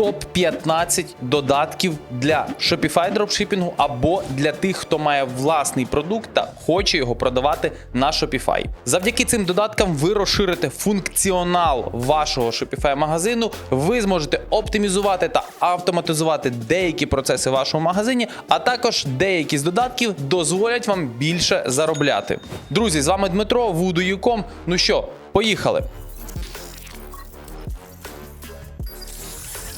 топ-15 додатків для Shopify дропшипінгу або для тих, хто має власний продукт та хоче його продавати на Shopify. Завдяки цим додаткам ви розширите функціонал вашого Shopify магазину. Ви зможете оптимізувати та автоматизувати деякі процеси в вашому магазині, а також деякі з додатків дозволять вам більше заробляти. Друзі, з вами Дмитро Voodoo.com. Ну що, поїхали!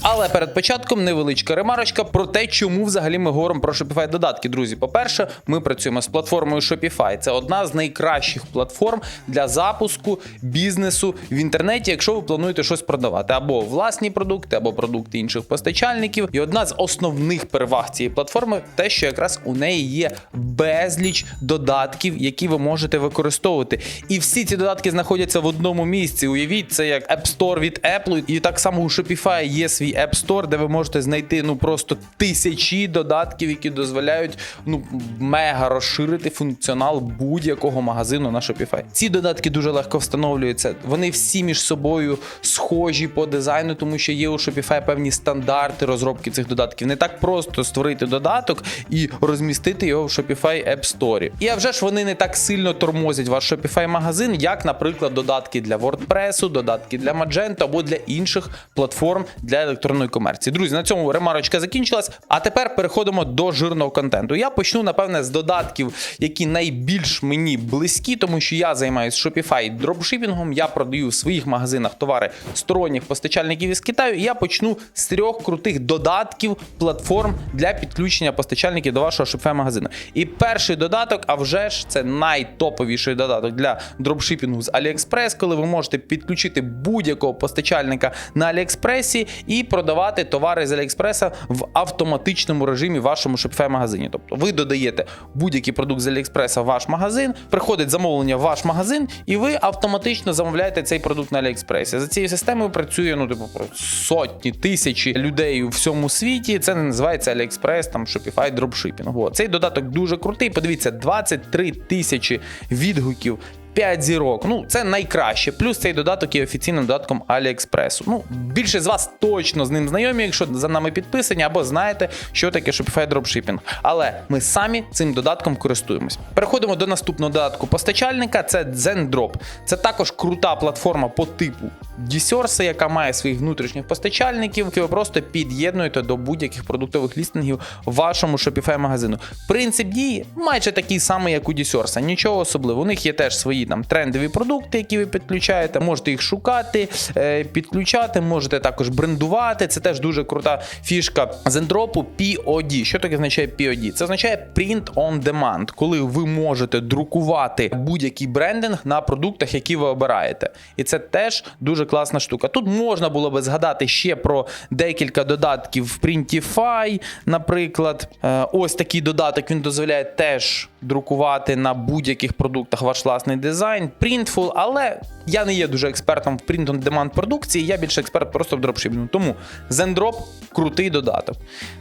Але перед початком невеличка ремарочка про те, чому взагалі ми говоримо про Shopify додатки. Друзі, по-перше, ми працюємо з платформою Shopify. Це одна з найкращих платформ для запуску бізнесу в інтернеті, якщо ви плануєте щось продавати, або власні продукти, або продукти інших постачальників. І одна з основних переваг цієї платформи те, що якраз у неї є безліч додатків, які ви можете використовувати. І всі ці додатки знаходяться в одному місці. Уявіть, це як App Store від Apple, і так само у Shopify є свій App Store, де ви можете знайти ну просто тисячі додатків, які дозволяють ну мега розширити функціонал будь-якого магазину на Shopify. Ці додатки дуже легко встановлюються. Вони всі між собою схожі по дизайну, тому що є у Shopify певні стандарти розробки цих додатків. Не так просто створити додаток і розмістити його в Shopify App Store. І а вже ж вони не так сильно тормозять ваш Shopify магазин, як, наприклад, додатки для WordPress, додатки для Magento або для інших платформ для електронної комерції. Друзі, на цьому ремарочка закінчилась. А тепер переходимо до жирного контенту. Я почну, напевне, з додатків, які найбільш мені близькі, тому що я займаюся Shopify дропшипінгом. Я продаю в своїх магазинах товари сторонніх постачальників із Китаю. І я почну з трьох крутих додатків платформ для підключення постачальників до вашого Shopify магазину. І перший додаток, а вже ж це найтоповіший додаток для дропшипінгу з AliExpress, коли ви можете підключити будь-якого постачальника на AliExpress і продавати товари з AliExpress в автоматичному режимі в вашому Shopify магазині. Тобто ви додаєте будь-який продукт з AliExpress в ваш магазин, приходить замовлення в ваш магазин, і ви автоматично замовляєте цей продукт на AliExpress. За цією системою працює ну, типу, сотні тисячі людей у всьому світі. Це не називається AliExpress, там Shopify дропшипінг. От. Цей додаток дуже крутий. Подивіться, 23 тисячі відгуків. 5 зірок. Ну, це найкраще. Плюс цей додаток є офіційним додатком AliExpress. Ну, більше з вас точно з ним знайомі, якщо за нами підписані, або знаєте, що таке Shopify Dropshipping. Але ми самі цим додатком користуємось. Переходимо до наступного додатку постачальника. Це ZenDrop. Це також крута платформа по типу Дісерса, яка має своїх внутрішніх постачальників, які ви просто під'єднуєте до будь-яких продуктових лістингів вашому Shopify магазину. Принцип дії майже такий самий, як у Дісерса. Нічого особливого. У них є теж свої там трендові продукти, які ви підключаєте. Можете їх шукати, е, підключати, можете також брендувати. Це теж дуже крута фішка Zendrop POD. Що таке означає POD? Це означає Print on Demand, коли ви можете друкувати будь-який брендинг на продуктах, які ви обираєте. І це теж дуже класна штука. Тут можна було би згадати ще про декілька додатків в Printify, наприклад. Е, Ось такий додаток він дозволяє теж друкувати на будь-яких продуктах ваш власний дизайн. Printful, але я не є дуже експертом в print on demand продукції, я більше експерт просто в дропшипінгу. Тому Zendrop крутий додаток.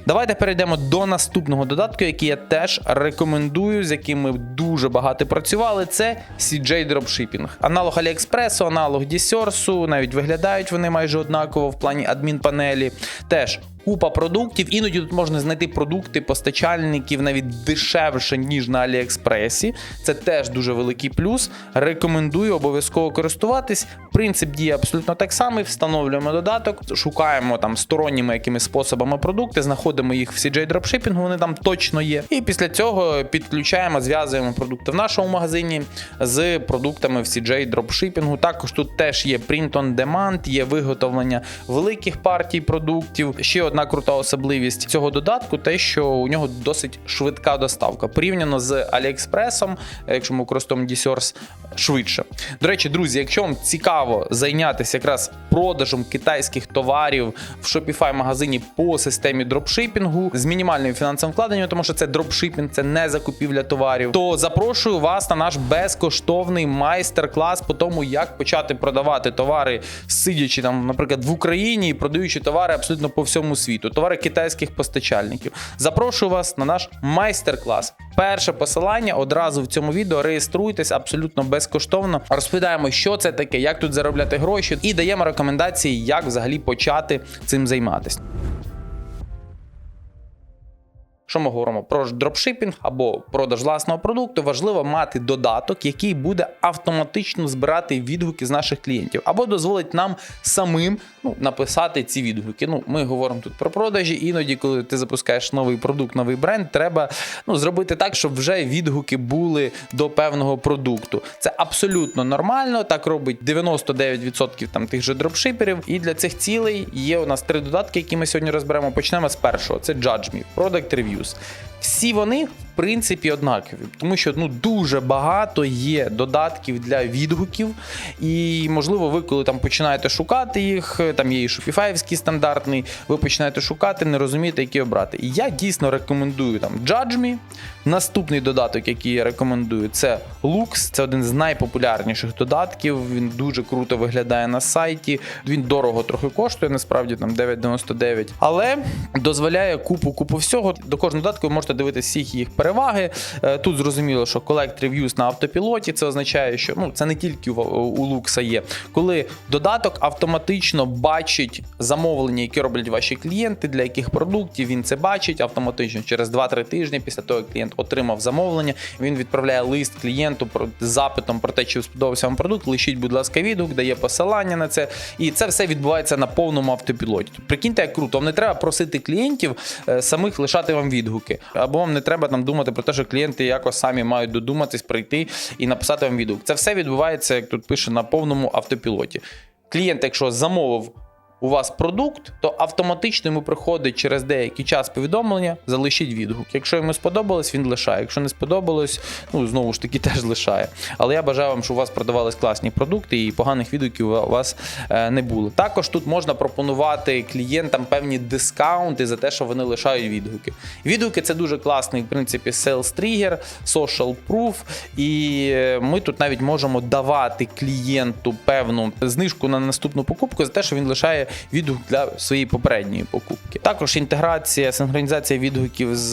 Давайте перейдемо до наступного додатку, який я теж рекомендую, з яким ми дуже багато працювали. Це CJ Dropshipping. Аналог AliExpress, аналог Дісерсу, навіть виглядають вони майже однаково в плані адмінпанелі. Теж Купа продуктів, іноді тут можна знайти продукти постачальників навіть дешевше, ніж на Аліекспресі. Це теж дуже великий плюс. Рекомендую обов'язково користуватись. Принцип діє абсолютно так самий. Встановлюємо додаток, шукаємо там сторонніми якимись способами продукти, знаходимо їх в CJ Dropshipping, вони там точно є. І після цього підключаємо, зв'язуємо продукти в нашому магазині з продуктами в CJ Dropshipping. Також тут теж є Print on Demand, є виготовлення великих партій продуктів. Ще одна крута особливість цього додатку, те, що у нього досить швидка доставка. Порівняно з AliExpress, якщо ми використовуємо DSource, швидше. До речі, друзі, якщо вам цікаво зайнятися якраз продажем китайських товарів в Shopify магазині по системі дропшипінгу з мінімальним фінансовим вкладенням, тому що це дропшипінг, це не закупівля товарів, то запрошую вас на наш безкоштовний майстер-клас по тому, як почати продавати товари, сидячи там, наприклад, в Україні і продаючи товари абсолютно по всьому світу, товари китайських постачальників. Запрошую вас на наш майстер-клас. Перше посилання одразу в цьому відео. Реєструйтесь абсолютно безкоштовно. Розповідаємо, що це таке, як тут заробляти гроші, і даємо рекомендації, як взагалі почати цим займатися. Що ми говоримо про дропшипінг або продаж власного продукту, важливо мати додаток, який буде автоматично збирати відгуки з наших клієнтів, або дозволить нам самим ну, написати ці відгуки. Ну, ми говоримо тут про продажі. Іноді, коли ти запускаєш новий продукт, новий бренд, треба ну, зробити так, щоб вже відгуки були до певного продукту. Це абсолютно нормально. Так робить 99% там тих же дропшиперів. І для цих цілей є у нас три додатки, які ми сьогодні розберемо. Почнемо з першого: це Judge Me, Product use. Всі вони, в принципі, однакові, тому що ну дуже багато є додатків для відгуків, і можливо, ви коли там починаєте шукати їх, там є і Shopify стандартний, ви починаєте шукати, не розумієте, які обрати. І я дійсно рекомендую там Judge Me. Наступний додаток, який я рекомендую, це Lux. Це один з найпопулярніших додатків. Він дуже круто виглядає на сайті. Він дорого трохи коштує, насправді там 9,99. Але дозволяє купу купу всього. До кожного додатку ви можете дивитися всіх їх переваги. Е, Тут зрозуміло, що Collect Reviews на автопілоті. Це означає, що ну це не тільки у, Lux є. Коли додаток автоматично бачить замовлення, які роблять ваші клієнти, для яких продуктів він це бачить автоматично через 2-3 тижні після того, як клієнт отримав замовлення, він відправляє лист клієнту про запитом про те, чи сподобався вам продукт. Лишіть, будь ласка, відгук, дає посилання на це. І це все відбувається на повному автопілоті. Прикиньте, як круто. Вам не треба просити клієнтів е, самих лишати вам відгуки, або вам не треба там думати про те, що клієнти якось самі мають додуматись, прийти і написати вам відгук. Це все відбувається, як тут пише, на повному автопілоті. Клієнт, якщо замовив у вас продукт, то автоматично йому приходить через деякий час повідомлення, залишіть відгук. Якщо йому сподобалось, він лишає. Якщо не сподобалось, ну знову ж таки теж лишає. Але я бажаю вам, щоб у вас продавались класні продукти і поганих відгуків у вас е, не було. Також тут можна пропонувати клієнтам певні дискаунти за те, що вони лишають відгуки. Відгуки це дуже класний, в принципі, sales trigger, social proof. І е, ми тут навіть можемо давати клієнту певну знижку на наступну покупку за те, що він лишає відгук для своєї попередньої покупки. Також інтеграція, синхронізація відгуків з,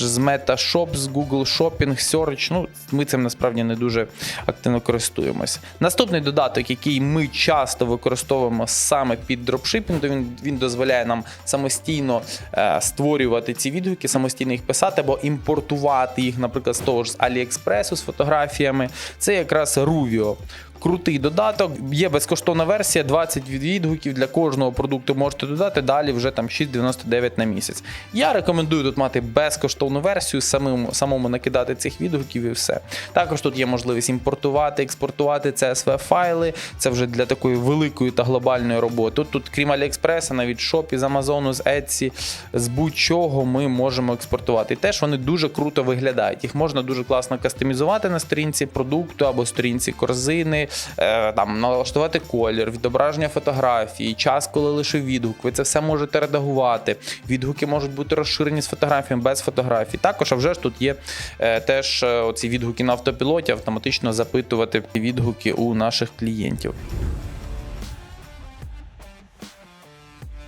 з MetaShop, з Google Shopping, Search. Ну, ми цим насправді не дуже активно користуємося. Наступний додаток, який ми часто використовуємо саме під дропшипінг, він, він дозволяє нам самостійно е, створювати ці відгуки, самостійно їх писати або імпортувати їх, наприклад, з того ж з AliExpress з фотографіями. Це якраз Ruvio. Крутий додаток, є безкоштовна версія, 20 відгуків для кожного продукту можете додати. Далі вже там 6,99 на місяць. Я рекомендую тут мати безкоштовну версію, самим, самому накидати цих відгуків і все. Також тут є можливість імпортувати, експортувати CSV файли. Це вже для такої великої та глобальної роботи. Тут, тут крім Аліекспреса, навіть Shop, з Амазону, з Etsy, з будь-чого ми можемо експортувати. І теж вони дуже круто виглядають. Їх можна дуже класно кастомізувати на сторінці продукту або сторінці корзини, там налаштувати колір, відображення фотографії, час, коли лише відгук. Ви це все можете редагувати. Відгуки можуть бути розширені з фотографіями, без фотографій. Також, а вже ж тут є е, теж е, оці відгуки на автопілоті, автоматично запитувати відгуки у наших клієнтів.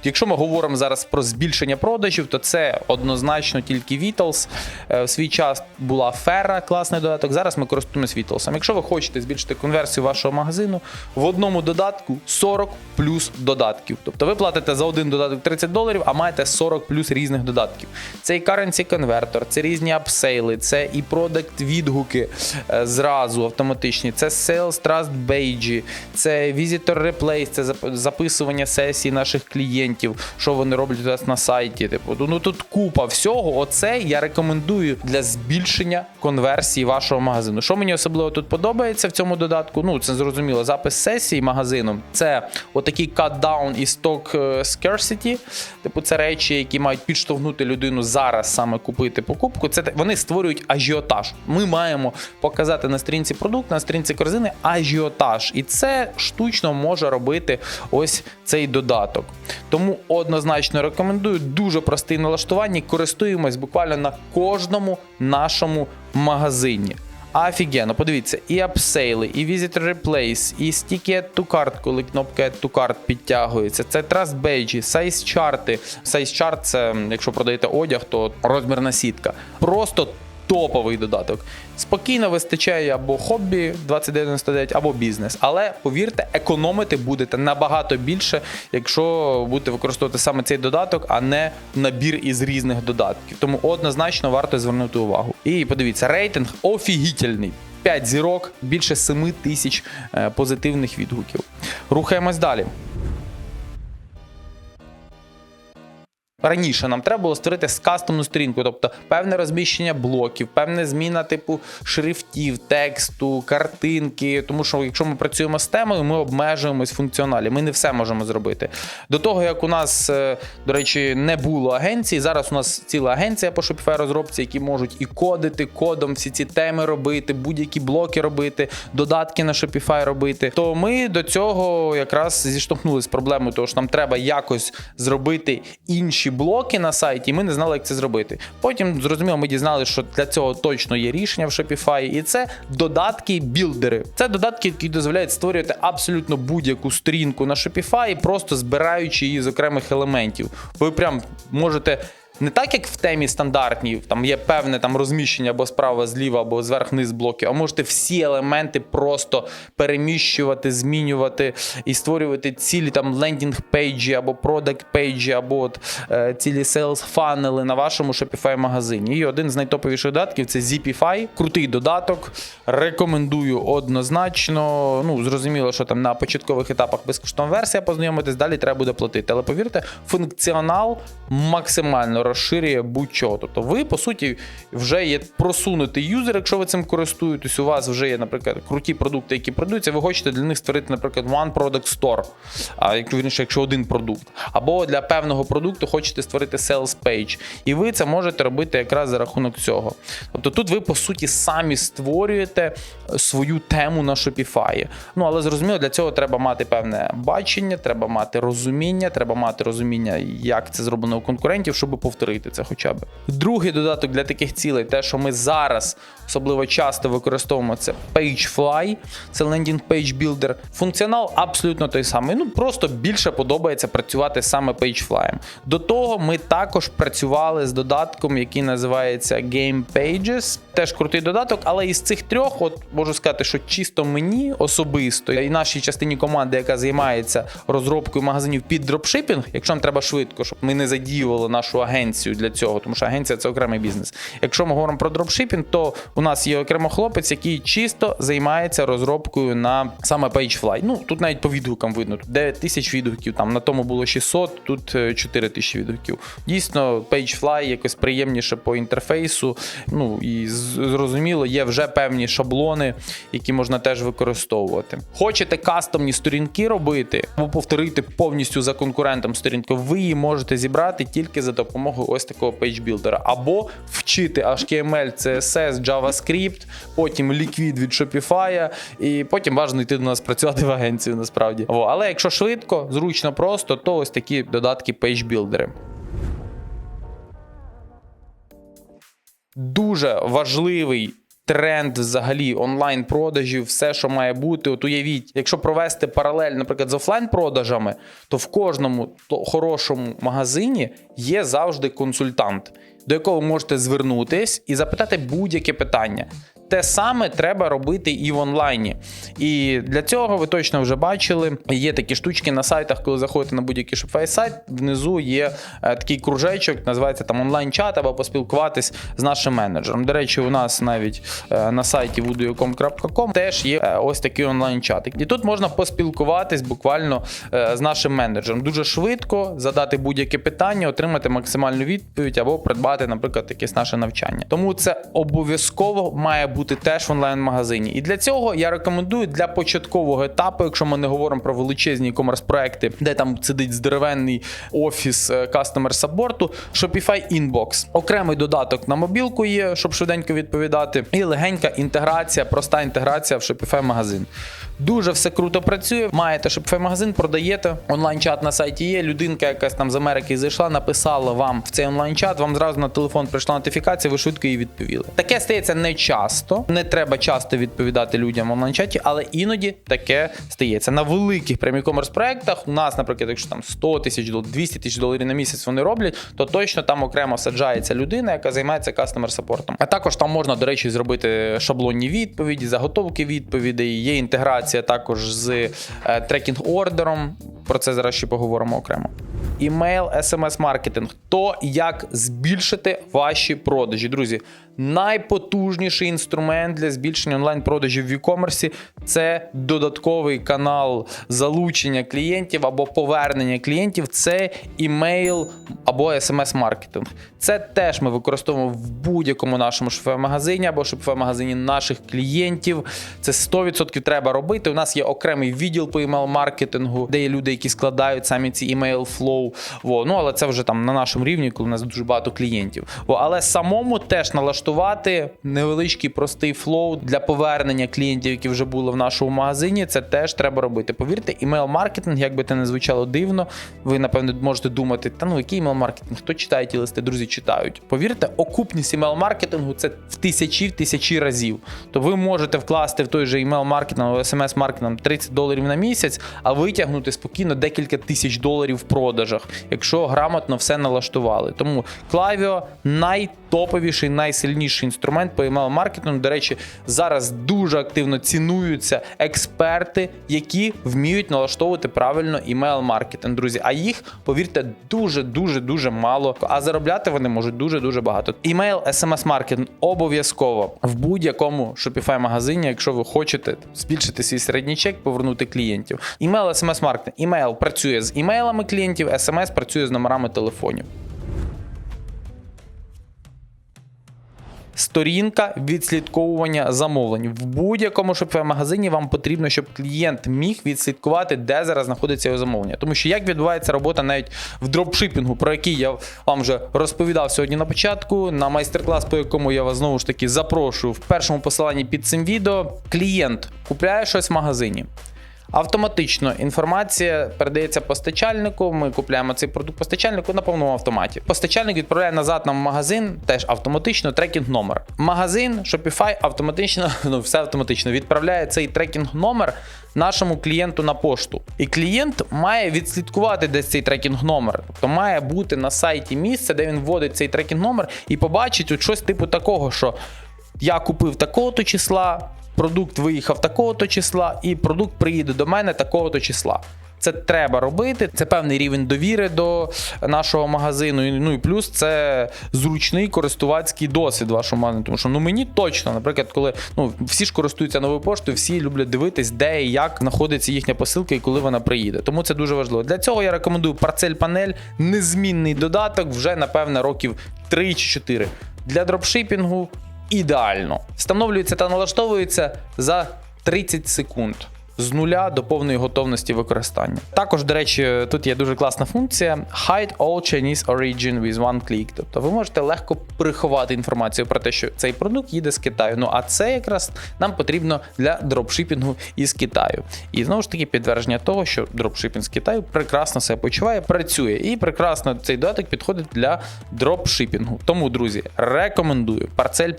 Якщо ми говоримо зараз про збільшення продажів, то це однозначно тільки Vitals. Е, В свій час була Фера, класний додаток. Зараз ми користуємося Vitals. Якщо ви хочете збільшити конверсію вашого магазину, в одному додатку 40 плюс додатків. Тобто ви платите за один додаток 30 доларів, а маєте 40 плюс різних додатків. Це і currency конвертор, це різні апсейли, це і продакт відгуки е, зразу автоматичні, це Sales Trust Badge, це Visitor Replace, це записування сесій наших клієнтів, що вони роблять у нас на сайті. Типу, ну тут купа всього. Оце я рекомендую для збільшення конверсії вашого магазину. Що мені особливо тут подобається в цьому додатку? Ну, це зрозуміло, запис сесії магазину. Це отакий cut-down і stock е, scarcity. Типу, це речі, які мають підштовхнути людину зараз саме купити покупку. Це вони створюють ажіотаж. Ми маємо показати на сторінці продукт, на сторінці корзини ажіотаж. І це штучно може робити ось цей додаток. Тому однозначно рекомендую дуже простий налаштування. Користуємось буквально на кожному нашому магазині. Офігенно, подивіться, і апсейли, і Visit Replace, і Sticky Add to Cart, коли кнопка Add to Cart підтягується. Це Trust Badge, сайз чарти. Сайз чарт це, якщо продаєте одяг, то розмірна сітка. Просто топовий додаток. Спокійно вистачає або хобі 2099, або бізнес. Але повірте, економити будете набагато більше, якщо будете використовувати саме цей додаток, а не набір із різних додатків. Тому однозначно варто звернути увагу. І подивіться, рейтинг офігітельний. 5 зірок, більше 7 тисяч е, позитивних відгуків. Рухаємось далі. Раніше нам треба було створити кастомну сторінку, тобто певне розміщення блоків, певна зміна типу шрифтів, тексту, картинки. Тому що якщо ми працюємо з темою, ми обмежуємось функціоналі. Ми не все можемо зробити. До того як у нас, е, до речі, не було агенції. Зараз у нас ціла агенція по Shopify розробці, які можуть і кодити кодом всі ці теми робити, будь-які блоки робити, додатки на Shopify робити. То ми до цього якраз зіштовхнулися з проблемою, того що нам треба якось зробити інші блоки на сайті, і ми не знали, як це зробити. Потім зрозуміло, ми дізналися, що для цього точно є рішення в Shopify, і це додатки-білдери. Це додатки, які дозволяють створювати абсолютно будь-яку сторінку на Shopify, просто збираючи її з окремих елементів. Ви прям можете. Не так, як в темі стандартній, там є певне там розміщення або справа, зліва, або зверх-вниз блоки, а можете всі елементи просто переміщувати, змінювати і створювати цілі там лендінг пейджі або продакт пейджі, або от, е, цілі sales фанели на вашому Shopify магазині. І один з найтоповіших додатків це Zipify. Крутий додаток. Рекомендую однозначно. Ну, зрозуміло, що там на початкових етапах безкоштовна версія познайомитись, далі треба буде платити. Але повірте, функціонал максимально розширює будь-чого. Тобто ви, по суті, вже є просунутий юзер, якщо ви цим користуєтесь. У вас вже є, наприклад, круті продукти, які продаються. Ви хочете для них створити, наприклад, One Product Store, а вірніше, якщо один продукт, або для певного продукту хочете створити sales page. І ви це можете робити якраз за рахунок цього. Тобто тут ви, по суті, самі створюєте свою тему на Shopify. Ну, але зрозуміло, для цього треба мати певне бачення, треба мати розуміння, треба мати розуміння, як це зроблено у конкурентів, щоб повторити це хоча б. Другий додаток для таких цілей, те, що ми зараз особливо часто використовуємо, це PageFly, це Landing Page Builder. Функціонал абсолютно той самий. Ну просто більше подобається працювати саме PageFly. До того ми також працювали з додатком, який називається Game Pages. Теж крутий додаток, але із цих трьох, от можу сказати, що чисто мені особисто і нашій частині команди, яка займається розробкою магазинів під дропшипінг, якщо нам треба швидко, щоб ми не задіювали нашу агенцію для цього, тому що агенція це окремий бізнес. Якщо ми говоримо про дропшипінг, то у нас є окремо хлопець, який чисто займається розробкою на саме PageFly. Ну тут навіть по відгукам видно. Тут 9 тисяч відгуків, там на тому було 600, тут е, 4 тисячі відгуків. Дійсно, PageFly якось приємніше по інтерфейсу. Ну і зрозуміло, є вже певні шаблони, які можна теж використовувати. Хочете кастомні сторінки робити або повторити повністю за конкурентом сторінку, ви її можете зібрати тільки за допомогою ось такого пейджбілдера, або вчити HTML, CSS, JavaScript, потім Liquid від Shopify, і потім бажано йти до нас працювати в агенцію насправді. О, але якщо швидко, зручно, просто, то ось такі додатки пейджбілдери. дуже важливий. Тренд взагалі онлайн-продажів, все, що має бути. От уявіть, якщо провести паралель, наприклад, з офлайн-продажами, то в кожному хорошому магазині є завжди консультант, до якого можете звернутись і запитати будь-яке питання. Те саме треба робити і в онлайні. І для цього ви точно вже бачили. Є такі штучки на сайтах, коли заходите на будь-який Shopify сайт, внизу є е, такий кружечок, називається там онлайн-чат або поспілкуватись з нашим менеджером. До речі, у нас навіть е, на сайті voodoo.com теж є е, ось такий онлайн-чат. І тут можна поспілкуватись буквально з нашим менеджером. Дуже швидко задати будь-яке питання, отримати максимальну відповідь або придбати, наприклад, якесь наше навчання. Тому це обов'язково має бути теж в онлайн-магазині. І для цього я рекомендую для початкового етапу, якщо ми не говоримо про величезні e-commerce проекти, де там сидить здоровенний офіс customer саппорту, Shopify Inbox. Окремий додаток на мобілку є, щоб швиденько відповідати, і легенька інтеграція, проста інтеграція в Shopify магазин. Дуже все круто працює. Маєте Shopify магазин, продаєте. Онлайн-чат на сайті є. Людинка якась там з Америки зайшла, написала вам в цей онлайн-чат. Вам зразу на телефон прийшла нотифікація, ви швидко її відповіли. Таке стається не часто. Не треба часто відповідати людям в онлайн-чаті, але іноді таке стається. На великих прямі комерс проектах у нас, наприклад, якщо там 100 тисяч доларів, 200 тисяч доларів на місяць вони роблять, то точно там окремо саджається людина, яка займається кастомер саппортом. А також там можна, до речі, зробити шаблонні відповіді, заготовки відповідей. Є інтеграція також з е, трекінг-ордером. Про це зараз ще поговоримо окремо. Імейл, смс-маркетинг. То як збільшити ваші продажі. Друзі, найпотужніший інструмент для збільшення онлайн-продажів в e-commerce – це додатковий канал залучення клієнтів або повернення клієнтів. Це імейл або смс-маркетинг. Це теж ми використовуємо в будь-якому нашому шофе-магазині або шофе-магазині наших клієнтів. Це 100% треба робити. У нас є окремий відділ по імейл-маркетингу, де є люди, які складають самі ці імейл флоу. Ну але це вже там на нашому рівні, коли у нас дуже багато клієнтів. Во. Але самому теж налаштувати невеличкий простий флоу для повернення клієнтів, які вже були в нашому магазині. Це теж треба робити. Повірте, імейл-маркетинг, як би це не звучало дивно, ви напевно можете думати, та ну який імейл-маркетинг? Хто читає ті листи? Друзі, читають. Повірте, окупність імейл-маркетингу це в тисячі в тисячі разів. То ви можете вкласти в той же імейл-маркетинг або смс-маркетинг 30 доларів на місяць, а витягнути спокійно декілька тисяч доларів в продажах, якщо грамотно все налаштували. Тому Klaviyo найтоповіший, найсильніший інструмент по email-маркетингу. До речі, зараз дуже активно цінуються експерти, які вміють налаштовувати правильно email-маркетинг, друзі. А їх, повірте, дуже дуже дуже мало. А заробляти вони можуть дуже дуже багато. Імейл, смс-маркетинг обов'язково в будь-якому Shopify магазині, якщо ви хочете збільшити свій середній чек, повернути клієнтів. Імейл, смс-маркетинг. Імейл працює з імейлами клієнтів, смс працює з номерами телефонів. Сторінка відслідковування замовлень в будь-якому shopify магазині вам потрібно, щоб клієнт міг відслідкувати, де зараз знаходиться його замовлення. Тому що як відбувається робота навіть в дропшипінгу, про який я вам вже розповідав сьогодні на початку, на майстер-клас, по якому я вас знову ж таки запрошую в першому посиланні під цим відео. Клієнт купляє щось в магазині. Автоматично інформація передається постачальнику. Ми купляємо цей продукт постачальнику на повному автоматі. Постачальник відправляє назад нам в магазин, теж автоматично трекінг номер. Магазин Shopify автоматично, ну все автоматично відправляє цей трекінг номер нашому клієнту на пошту. І клієнт має відслідкувати десь цей трекінг номер. Тобто має бути на сайті місце, де він вводить цей трекінг номер і побачить от щось типу такого, що я купив такого-то числа, продукт виїхав такого-то числа, і продукт приїде до мене такого-то числа. Це треба робити. Це певний рівень довіри до нашого магазину. Ну і плюс це зручний користувацький досвід вашого магазину. Тому що ну мені точно, наприклад, коли ну всі ж користуються новою поштою, всі люблять дивитись, де і як знаходиться їхня посилка і коли вона приїде. Тому це дуже важливо. Для цього я рекомендую парцель панель, незмінний додаток вже напевне років 3 чи 4. Для дропшипінгу ідеально. Встановлюється та налаштовується за 30 секунд. З нуля до повної готовності використання. Також, до речі, тут є дуже класна функція Hide all Chinese origin with one click. Тобто ви можете легко приховати інформацію про те, що цей продукт їде з Китаю. Ну а це якраз нам потрібно для дропшипінгу із Китаю. І знову ж таки підтвердження того, що дропшипінг з Китаю прекрасно себе почуває, працює і прекрасно цей додаток підходить для дропшипінгу. Тому, друзі, рекомендую парцель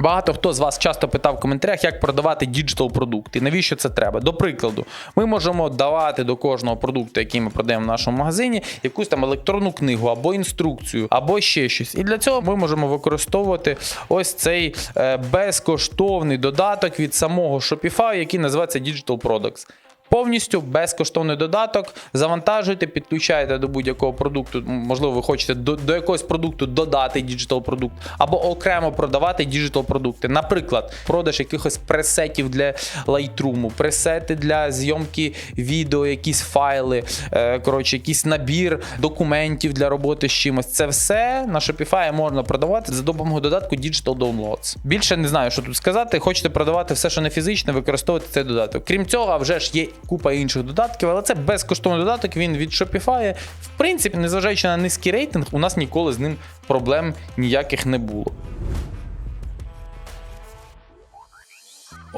Багато хто з вас часто питав в коментарях, як продавати діджитал продукти. Навіщо це треба? До прикладу, ми можемо давати до кожного продукту, який ми продаємо в нашому магазині, якусь там електронну книгу або інструкцію, або ще щось. І для цього ми можемо використовувати ось цей е, безкоштовний додаток від самого Shopify, який називається Digital Products. Повністю безкоштовний додаток. Завантажуєте, підключаєте до будь-якого продукту. Можливо, ви хочете до, до якогось продукту додати діджитал продукт, або окремо продавати діджитал продукти. Наприклад, продаж якихось пресетів для Lightroom, пресети для зйомки відео, якісь файли, е, коротше, якийсь набір документів для роботи з чимось. Це все на Shopify можна продавати за допомогою додатку Digital Downloads. Більше не знаю, що тут сказати. Хочете продавати все, що не фізичне, використовувати цей додаток. Крім цього, вже ж є купа інших додатків, але це безкоштовний додаток. Він від Shopify. В принципі, незважаючи на низький рейтинг, у нас ніколи з ним проблем ніяких не було.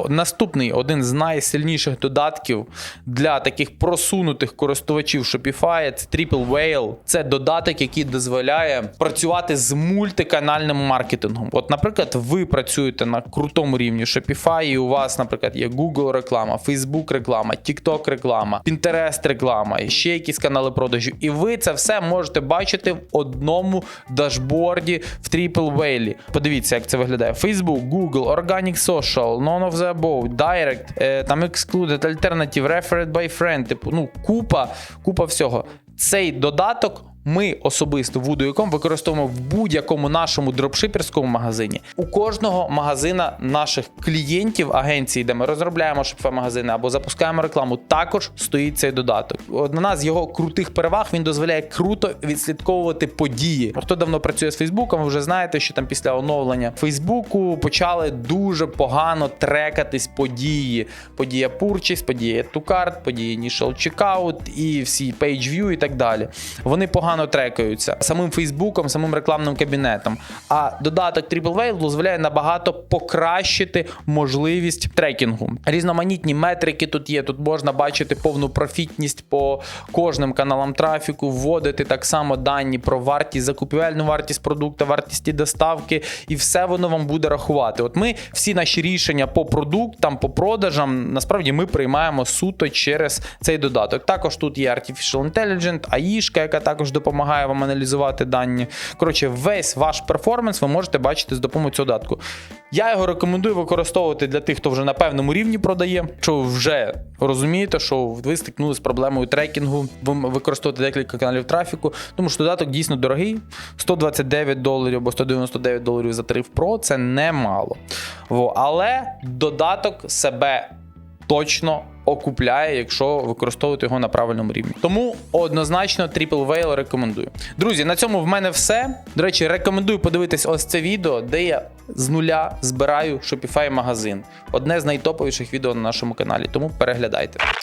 Наступний один з найсильніших додатків для таких просунутих користувачів Shopify це Triple Whale. Це додаток, який дозволяє працювати з мультиканальним маркетингом. От, наприклад, ви працюєте на крутому рівні Shopify, і у вас, наприклад, є Google реклама, Facebook реклама, TikTok реклама, Pinterest реклама, і ще якісь канали продажу. І ви це все можете бачити в одному дашборді в Triple Whale. Подивіться, як це виглядає: Facebook, Google, Organic Social, None of the Above, Direct, е, там Excluded, Alternative, Referred by Friend, типу, ну, купа, купа всього. Цей додаток. Ми особисто Voodoo.com використовуємо в будь-якому нашому дропшиперському магазині. У кожного магазина наших клієнтів агенції, де ми розробляємо shopify магазини або запускаємо рекламу, також стоїть цей додаток. Одна з його крутих переваг він дозволяє круто відслідковувати події. Хто давно працює з Фейсбуком, ви вже знаєте, що там після оновлення Фейсбуку почали дуже погано трекатись події. Подія Purchase, подія cart, події Initial Checkout і всі Page View і так далі. Вони погано трекаються самим Фейсбуком, самим рекламним кабінетом. А додаток Triple Whale дозволяє набагато покращити можливість трекінгу. Різноманітні метрики тут є. Тут можна бачити повну профітність по кожним каналам трафіку, вводити так само дані про вартість, закупівельну вартість продукту, вартість доставки, і все воно вам буде рахувати. От ми всі наші рішення по продуктам, по продажам, насправді ми приймаємо суто через цей додаток. Також тут є Artificial Intelligence, АІшка, яка також допомагає вам аналізувати дані. Коротше, весь ваш перформанс ви можете бачити з допомогою цього додатку. Я його рекомендую використовувати для тих, хто вже на певному рівні продає. Що вже розумієте, що ви стикнули з проблемою трекінгу, ви використовуєте декілька каналів трафіку, тому що додаток дійсно дорогий. 129 доларів або 199 доларів за тариф Pro це немало. Але додаток себе точно окупляє, якщо використовувати його на правильному рівні. Тому однозначно Triple Veil рекомендую. Друзі, на цьому в мене все. До речі, рекомендую подивитись ось це відео, де я з нуля збираю Shopify магазин. Одне з найтоповіших відео на нашому каналі. Тому переглядайте.